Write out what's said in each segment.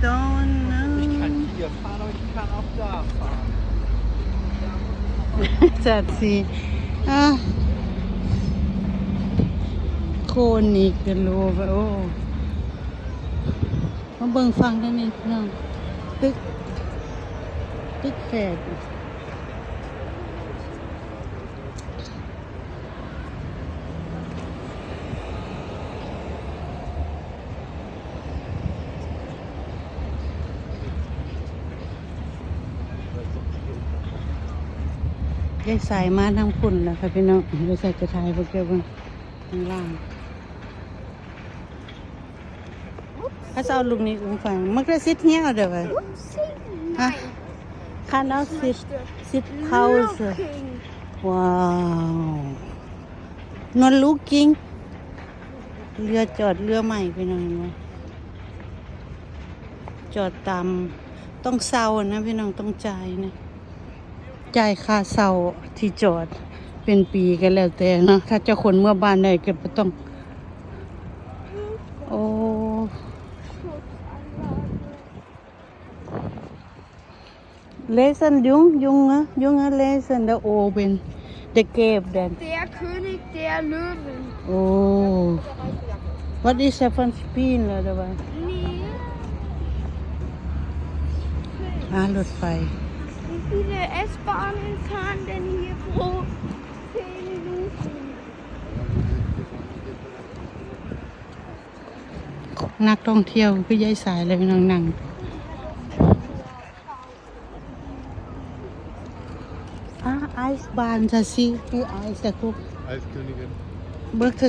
Stone. Ich kann hier fahren, aber ich kann auch da fahren. จัดสิอะโคนอีกกันโลไปโอ้มาเบิ่งฟังได้ไหมพี่น้องตึก ตึกแฝด ยายสายมาทางพุ่นแล้วค่ะพี่น้องยายสายจะทายพวกเจ้าเบิ่งข้างล่างถ้าจะเอาลูกนี้อุ้งฟังมันก็ซิดเหี้ยวเด้อเว้ย Upsi. Ah, Kann auch sit, sit Pause. Looking. Wow. Not looking. เรือจอดเรือใหม่ไปหน่อยไหมจอดตามต้องเซานะพี่น้องต้องจ่ายนะ จ่ายค่าเซาที่จอดเป็นปีกันแล้วแต่เนาะถ้าเจะคนเมื่อบ้านได้ก็บ่ต้อง โอ้ Lesen Jung, Junge, Junge lesen der oben. Der Cave then. Der König der Löwen. Oh. Was ist er von Spielen oder was? Nee. Ah, รถไฟ Wie viele S-Bahnen fahren denn hier pro 10 Minuten? นักท่องเที่ยวคือยายสายเลยพี่น้องนั่งอ่าไอซ์บานจะสิคือไอซ์แต่กุก Eiskönigin. เบิร์กจะ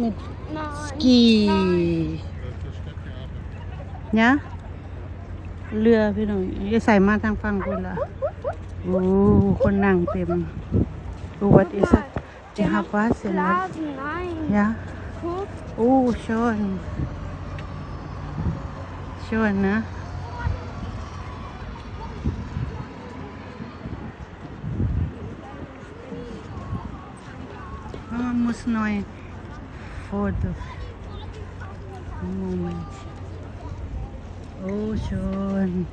มิด Nein. สกีเนี่ย เรือพี่น้องยายสายมาทางฝั่งคนละโอ้คนนั่งเต็มดูวัดอิส Der Die macht hat was in der- Blasen. Nein. ยะ Guck. โอ้ชนชนนะ Oh, muss neu Foto. Moment. ocean.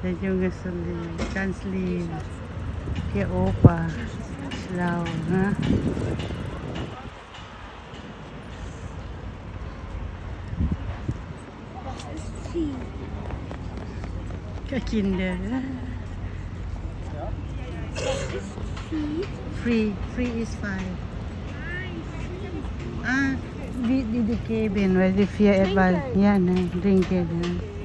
Yan yung gusto nila. Chancellor. Kaya opa. Slow, ha? Kakinder. Free. Free is fine. Ah, didikibin. Where if you ever, yan, eh, drink it. Eh.